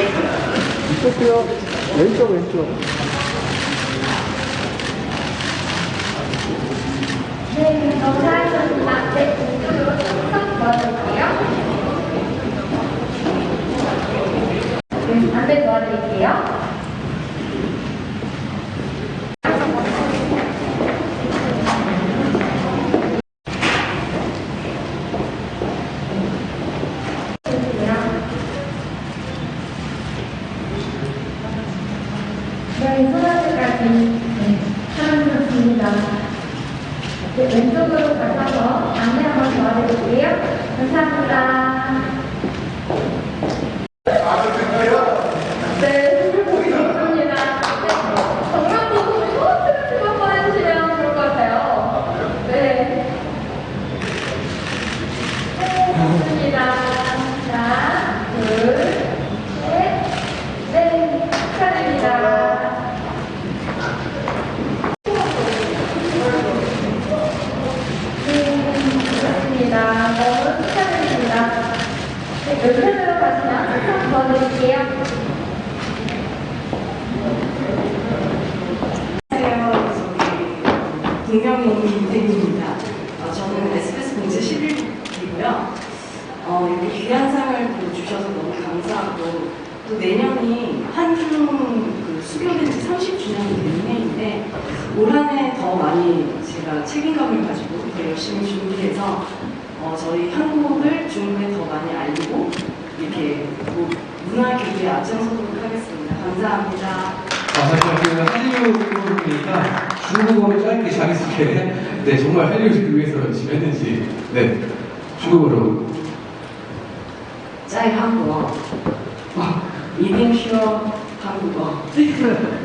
이쪽도요. 왼쪽, 왼쪽. 네, 감사합니다. 네, 이쪽으로 싹 도와드릴게요. 네, 안내 도와드릴게요. 네, 소나트까지 네, 사랑스럽습니다. 네, 왼쪽으로 가셔서 안내 한번 도와드릴게요. 감사합니다. 네, 정말 보기 좋습니다. 네, 정말 보고 스포츠를 한번 해주시면 좋을 것 같아요. 네. 네, 좋습니다. 자, 둘, 셋, 네, 축하드립니다. 좋습니다. 너무 축하드립니다. 네, 옆편으로 가시면 한번 도와드릴게요. 안녕하세요. 저기 동명이 이태입니다. 어, 저는 SBS 공채 11기고요. 어, 이렇게 귀한 상을 또 주셔서 너무 감사하고 또 내년이 한중 그 수교된 지 30주년이 되는 해인데 올 한 해 더 많이 제가 책임감을 가지고 더 열심히 준비해서 어, 저희 한국을 중국에 더 많이 알리고 이렇게 뭐 문화 교류에 앞장서도록 하겠습니다. 감사합니다. 아, 사실 그 한류니까 중국어로 짧게 자기소개. 네, 정말 한류를 위해서 열심히 했는지. 네, 중국어로. 在韩国，哦，一定说韩国，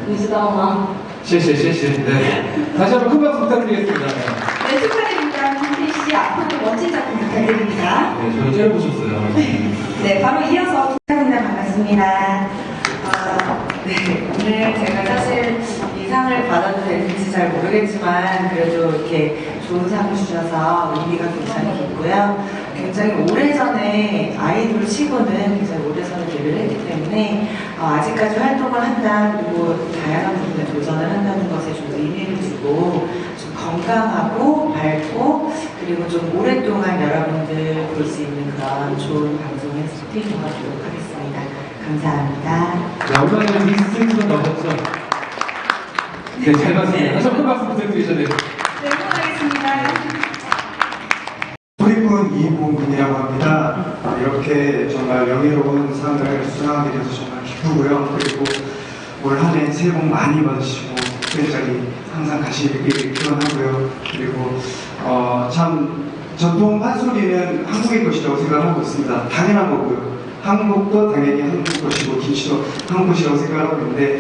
你知道吗？ 谢谢, 谢谢. 네. 다시 한번 큰 박수 부탁드리겠습니다. 네, 축하드립니다. 씨 앞으로 멋진 작품 부탁드립니다. 네, 저희 째려보셨어요. 네, 바로 이어서 축하드립니다. 반갑습니다. 아, 네, 오늘 제가 사실 이 상을 받아도 되는지 잘 모르겠지만 그래도 이렇게 좋은 상을 주셔서 의미가 굉장히 깊고요. 굉장히 오래전에 아이돌 치고는 굉장히 오래전에 데뷔를 했기 때문에 어, 아직까지 활동을 한다 그리고 다양한 부분에 도전을 한다는 것에 좀 의미를 좀 건강하고 밝고 그리고 좀 오랫동안 여러분들 볼 수 있는 그런 좋은 방송을 스테이하도록 하겠습니다. 감사합니다. 네, 얼마 전에 미스트로 나오셨죠? 네, 잘 봤습니다. 다시 한번 큰 박수 부탁드리죠. 네. 네, 응원하겠습니다. 소리꾼 이봉근이라고 합니다. 아, 이렇게 정말 명예로운 상을 수상하게 돼서 정말 기쁘고요. 그리고 올 한해 새해 복 많이 받으시고 그 자리 항상 가시길 기원하고요. 그리고 어, 참 전통 판소리는 한국의 것이라고 생각하고 있습니다. 당연한 거고요. 한국도 당연히 한국 것이고 김치도 한국 것이라고 생각하고 있는데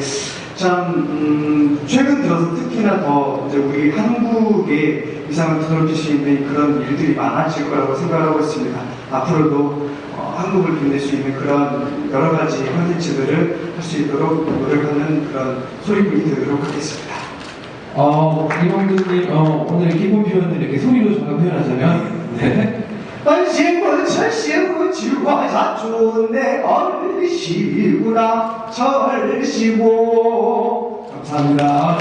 참 음, 최근 들어서 특히나 더 이제 우리 한국의 위상을 드높일 수 있는 그런 일들이 많아질 거라고 생각하고 있습니다. 앞으로도 어, 한국을 빛낼 수 있는 그런 여러 가지 컨텐츠들을 할 수 있도록 노력하는 그런 소리부이 되도록 하겠습니다. 어, 이광준님 어, 오늘 기본 표현을 이렇게 소리로 잠깐 표현하자면 네. 관심은 철심은 지화자 좋은데 얼씨구나 철시고 감사합니다.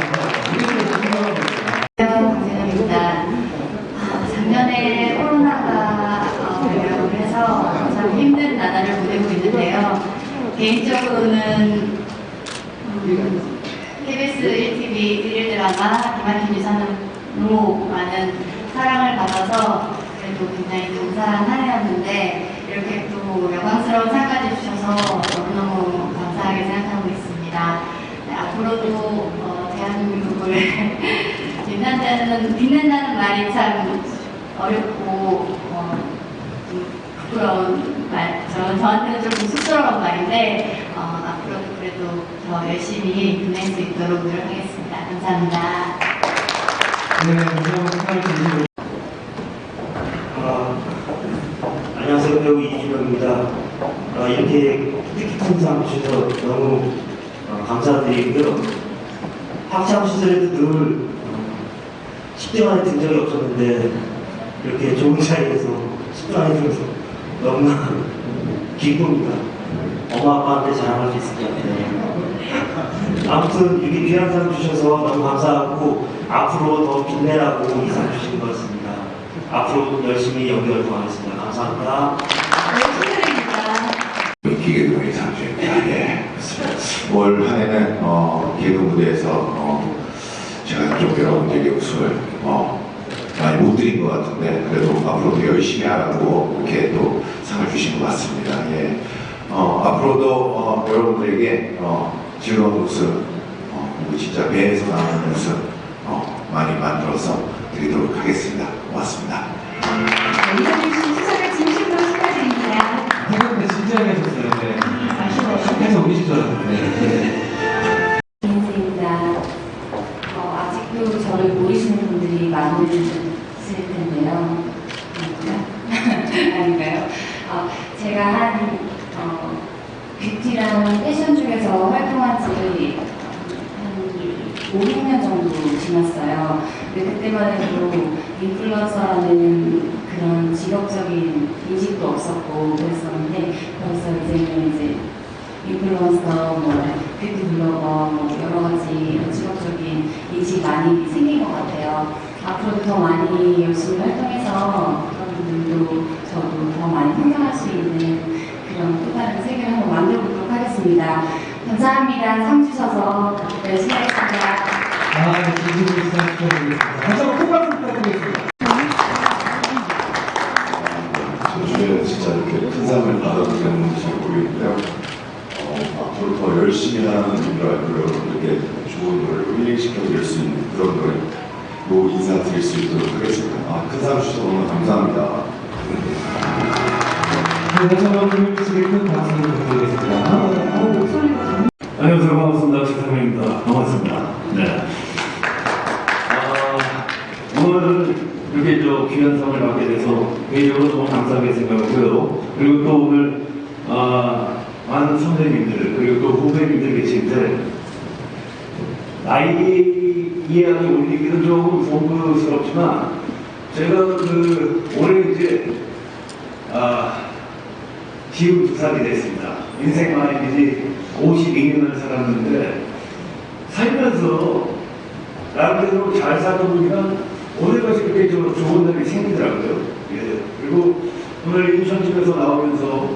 개인적으로는 음, KBS 1TV 일일 드라마 김한kim 유사는 너무 많은 사랑을 받아서 그래도 굉장히 감사한 한 해였는데 이렇게 또 영광스러운 상까지 주셔서 너무너무 감사하게 생각하고 있습니다. 네, 앞으로도 어, 대한민국을 빛난다는, 빛낸다는 말이 참 어렵고 어, 좀 부끄러운 저, 저한테는 조금 쑥스러운 말인데 어, 앞으로도 그래도 더 열심히 빛낼 수 있도록 노력하겠습니다. 감사합니다. 네, 드리고 아, 안녕하세요 배우 이준호입니다. 아, 이렇게 뜻깊은 상 주셔서 너무 어, 감사드리고요. 학창 시절에도 늘 어, 10대 안에 든 적이 없었는데 이렇게 좋은 자리에서 10대 안에 들어서 너무나 기쁩니다. 엄마 아빠한테 자랑할 수 있을 것 같아요. 아무튼 이렇게 귀한 상 주셔서 너무 감사하고 앞으로 더 빛내라고 이 상 주신 것 같습니다. 앞으로 열심히 연기 활동하겠습니다. 감사합니다. 상주입니다. 예. 한해는 어, 개그 무대에서 어, 제가 좀 여러분들에게 웃음을 어, 많이 못 드린 것 같은데 그래도 앞으로도 열심히 하라고 이렇게 또 상을 주신 것 같습니다. 예. 어, 앞으로도 어, 여러분들에게 어, 즐거운 웃음, 어, 그리고 진짜 배에서 나오는 웃음 어, 많이 만들어서 드리도록 하겠습니다. 고맙습니다. 네, 이성민 씨 수상을 진심으로 축하드립니다. 생각보다 진지하게 하셨어요. 네. 해서 오신 줄 알았는데. 김인세입니다. 어, 아직도 저를 모르시는 분들이 많으실 텐데요. 어, 제가 한 어, 뷰티랑 패션 쪽에서 활동한 지 한 5, 6년 정도 지났어요. 근데 그때만 해도 인플루언서라는 그런 직업적인 인식도 없었고 그랬었는데 벌써 이제는 이제 인플루언서, 뭐 뷰티 블로거, 뭐 여러 가지 직업적인 인식이 많이 생긴 것 같아요. 앞으로도 더 많이 열심히 활동해서 그런 분들도 저도 더 많이 성장할 수 있는 그런 또 다른 세계를 한번 만들 어 보도록 하겠습니다. 감사합니다. 상 주셔서 열심히 하겠습니다. 아, 네, 진심으로 수상 축하드리겠습니다. 다시 한번 큰 박수 부탁드리겠습니다. 저 주변에 진짜 이렇게 큰 상을 받아도 되는지 잘 모르겠는데요. 어, 앞으로 더 열심히 하는 분들 여러분들께 좋은 노래를 힐링시켜 드릴 수 있는 그런 노래로 인사드릴 수 있도록 하겠습니다. 아, 큰상 주셔서 너무 감사합니다. 네, 다시 한번 큰 박수 부탁드리겠습니다. 어, 목소리가 안녕하세요. 반갑습니다. 최상민입니다. 반갑습니다. 네. 아, 오늘은 이렇게 저 귀한 상을 받게 돼서 개인적으로 너무 감사하게 생각하고요. 그리고 또 오늘 아, 많은 선생님들 그리고 또 후배님들 계신데 나이 이야기 올리기는 조금 송구스럽지만 제가 그 올해 이제 아, 지금 두 살이 됐습니다. 인생 마이지 52년을 살았는데 살면서 나름대로 잘 살다 보니까 오늘같이 그렇게 좀 좋은 날이 생기더라고요. 예. 그리고 오늘 인천집에서 나오면서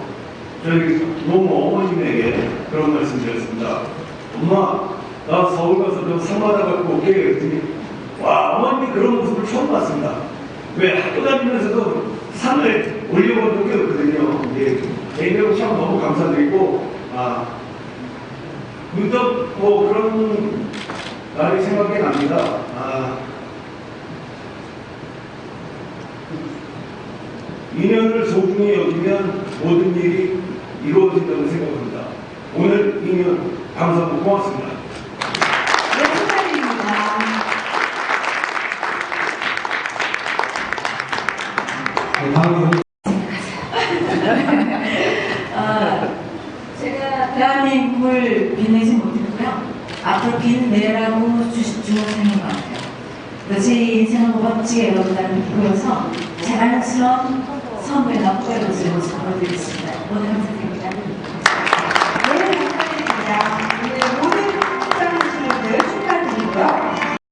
저희 너무 어머님에게 그런 말씀 드렸습니다. 엄마, 나 서울 가서 저상 받아갖고 올게. 그랬더니 와, 어머님이 그런 모습을 처음 봤습니다. 왜 학교 다니면서도 상을 올려본 적이 없거든요. 예. 개인적으로 참 너무 감사드리고, 아, 문득 뭐 그런 날이 생각이 납니다. 아, 인연을 소중히 여기면 모든 일이 이루어진다고 생각합니다. 오늘 인연 감사하고 고맙습니다. 네, 축하드립니다. 네, 다음으로 아, 제가 대한민국을 빛내지 못했고요. 앞으로 빛내라고 주신 상인 것 같아요. 제 인생을 멋지게 여러분들한테 보여서 자랑스러운 선배나 후배로서의 모습을 보